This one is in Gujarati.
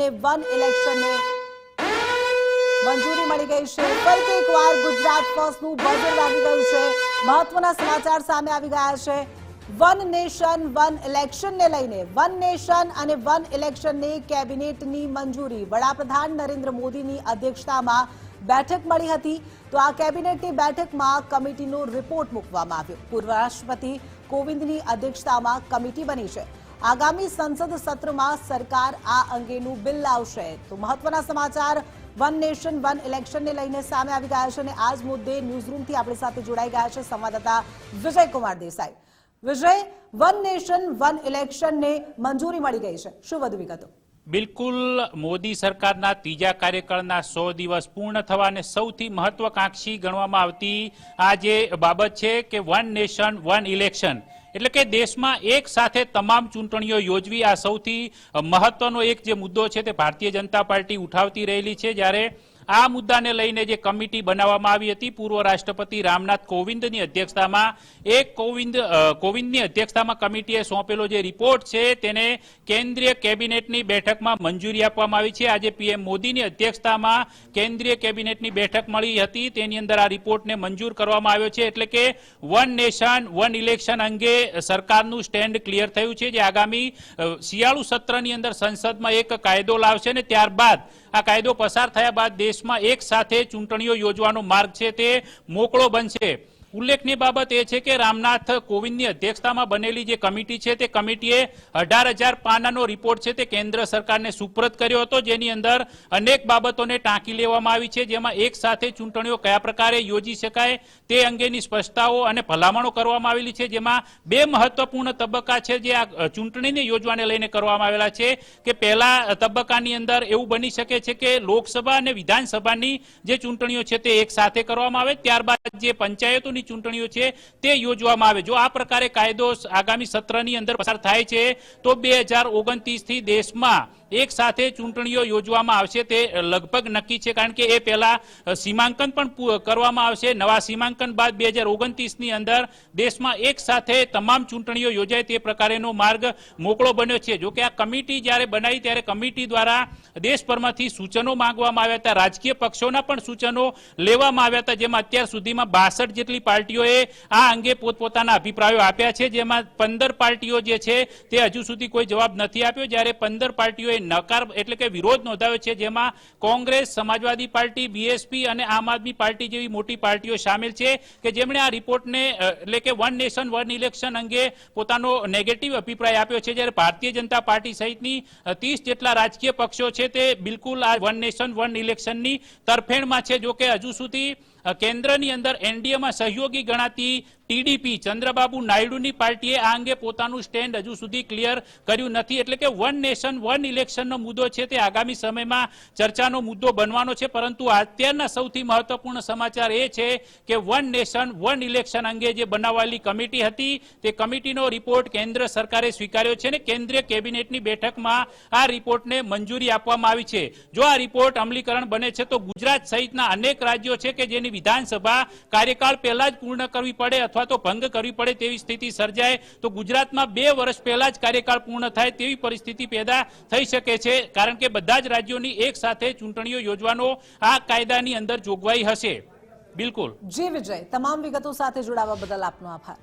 ને વન ઇલેક્શનને મંજૂરી મળી ગઈ છે. ફરીથી એકવાર ગુજરાત ફર્સ્ટનું બજેટ લાગી ગયું છે. મહત્વના સમાચાર સામે આવી ગયા છે. વન નેશન, વન ઇલેક્શનને લઈને, વન નેશન અને વન ઇલેક્શનની કેબિનેટની મંજૂરી. વડાપ્રધાન નરેન્દ્ર મોદીની અધ્યક્ષતામાં બેઠક મળી હતી. તો આ કેબિનેટની બેઠકમાં કમિટીનો રિપોર્ટ મૂકવામાં આવ્યો. પૂર્વ રાષ્ટ્રપતિ કોવિંદની અધ્યક્ષતામાં કમિટી બની છે. આગામી સંસદ સત્રમાં સરકાર આ અંગેનું બિલ લાવશે. તો મહત્વના સમાચાર, વન નેશન, વન ઇલેક્શનને લઈને સામે આવી ગયા છે અને આ જ મુદ્દે ન્યૂઝરૂમથી આપણી સાથે જોડાઈ ગયા છે સંવાદદાતા Vijay Kumar Desai. Vijay, one nation, one ઇલેક્શનને મંજૂરી મળી ગઈ છે. શું વધુ વિગતો? બિલકુલ, મોદી સરકારના ત્રીજા કાર્યકાળના સો દિવસ પૂર્ણ થવાને સૌથી મહત્વકાંક્ષી ગણવામાં આવતી આ જે બાબત છે કે વન નેશન, વન ઇલેક્શન એટલે કે દેશમાં એક સાથે તમામ ચૂંટણીઓ યોજવી આ સૌથી મહત્વનો એક જે મુદ્દો છે તે ભારતીય જનતા પાર્ટી ઉઠાવતી રહેલી છે. જ્યારે આ મુદ્દાને લઈને જે કમિટી બનાવવામાં આવી હતી, પૂર્વ રાષ્ટ્રપતિ રામનાથ કોવિંદની અધ્યક્ષતામાં એક કોવિંદ કોવિંદની અધ્યક્ષતામાં કમિટીએ સોંપેલો જે રિપોર્ટ છે, તેને કેન્દ્રીય કેબિનેટની બેઠકમાં મંજૂરી આપવામાં આવી છે. આજે પીએમ મોદીની અધ્યક્ષતામાં કેન્દ્રીય કેબિનેટની બેઠક મળી હતી. તેની અંદર આ રિપોર્ટને મંજૂર કરવામાં આવ્યો છે. એટલે કે વન નેશન, વન ઇલેક્શન અંગે સરકારનું સ્ટેન્ડ ક્લિયર થયું છે, જે આગામી શિયાળુ સત્રની અંદર સંસદમાં એક કાયદો લાવશે ને ત્યારબાદ આ કાયદો પસાર થયા બાદ દેશમાં એક સાથે ચૂંટણીઓ યોજવાનો માર્ગ છે તે મોકળો બનશે. ઉલ્લેખનીય બાબત એ છે કે રામનાથ કોવિંદની અધ્યક્ષતામાં બનેલી જે કમિટી છે, તે કમિટીએ અઢાર હજાર પાનાનો રિપોર્ટ છે, તે કેન્દ્ર સરકારને સુપ્રત કર્યો હતો. જેની અંદર અનેક બાબતોને ટાંકી લેવામાં આવી છે, જેમાં એક સાથે ચૂંટણીઓ કયા પ્રકારે યોજી શકાય તે અંગેની સ્પષ્ટતાઓ અને ભલામણો કરવામાં આવેલી છે. જેમાં બે મહત્વપૂર્ણ તબક્કા છે, જે આ ચૂંટણીને યોજવાને લઈને કરવામાં આવેલા છે કે પહેલા તબક્કાની અંદર એવું બની શકે છે કે લોકસભા અને વિધાનસભાની જે ચૂંટણીઓ છે, તે એક સાથે કરવામાં આવે. ત્યારબાદ જે પંચાયતોની ચૂંટણીઓ છે તે યોજવામાં આવે. જો આ પ્રકારે કાયદો આગામી સત્રની અંદર પસાર થાય છે, તો બેથી દેશમાં એક સાથે ચૂંટણીઓ યોજવામાં આવશે. તે લગભગ નક્કી છે, કારણ કે એ પહેલા સીમાંકન પણ કરવામાં આવશે. નવા સીમાંકન બાદ બે હજારની અંદર દેશમાં એક સાથે તમામ ચૂંટણીઓ યોજાય તે પ્રકારેનો માર્ગ મોકળો બન્યો છે. જો કે આ કમિટી જ્યારે બનાવી, ત્યારે કમિટી દ્વારા દેશભરમાંથી સૂચનો માંગવામાં આવ્યા હતા. રાજકીય પક્ષોના પણ સૂચનો લેવામાં આવ્યા હતા, જેમાં અત્યાર સુધીમાં બાસઠ જેટલી પાર્ટીઓએ આ અંગે પોતપોતાના અભિપ્રાયો આપ્યા છે. જેમાં પંદર પાર્ટીઓ જે છે, તે હજુ સુધી કોઈ જવાબ નથી આપ્યો. જ્યારે પંદર પાર્ટીઓએ નકાર એટલે કે વિરોધ નોંધાવ્યો છે, જેમાં કોંગ્રેસ, સમાજવાદી પાર્ટી, બીએસપી અને આમ આદમી પાર્ટી જેવી મોટી પાર્ટીઓ સામેલ છે કે જેમણે આ રિપોર્ટને એટલે કે વન નેશન, વન ઇલેક્શન અંગે પોતાનો નેગેટિવ અભિપ્રાય આપ્યો છે. જ્યારે ભારતીય જનતા પાર્ટી સહિતની ત્રીસ જેટલા રાજકીય પક્ષો છે, તે બિલકુલ આ વન નેશન, વન ઇલેક્શનની તરફેણમાં છે. જો કે હજુ સુધી કેન્દ્રની અંદર એનડીએમાં સહયોગી ગણાતી ટીડીપી ચંદ્રબાબુ નાયડુની પાર્ટીએ આ અંગે પોતાનું સ્ટેન્ડ હજુ સુધી ક્લિયર કર્યું નથી. એટલે કે વન નેશન, વન ઇલેક્શનનો મુદ્દો છે તે આગામી સમયમાં ચર્ચાનો મુદ્દો બનવાનો છે. પરંતુ અત્યારના સૌથી મહત્વપૂર્ણ સમાચાર એ છે કે વન નેશન, વન ઇલેક્શન અંગે જે બનાવાયેલી કમિટી હતી, તે કમિટીનો રિપોર્ટ કેન્દ્ર સરકારે સ્વીકાર્યો છે અને કેન્દ્રીય કેબિનેટની બેઠકમાં આ રિપોર્ટને મંજૂરી આપવામાં આવી છે. જો આ રિપોર્ટ અમલીકરણ બને છે, તો ગુજરાત સહિતના અનેક રાજ્યો છે કે જેની વિધાનસભા કાર્યકાળ પહેલા જ પૂર્ણ કરવી પડે અથવા તો ભંગ કરવી પડે તેવી સ્થિતિ સર્જાય તો ગુજરાતમાં બે વર્ષ પહેલા જ કાર્યકાળ પૂર્ણ થાય તેવી પરિસ્થિતિ પેદા થઈ શકે છે. કારણ કે બધા જ રાજ્યોની એક સાથે ચૂંટણીઓ યોજવાનો આ કાયદાની અંદર જોગવાઈ હશે. બિલકુલ. જી વિજય, તમામ વિગતો સાથે જોડાવા બદલ આપનો આભાર.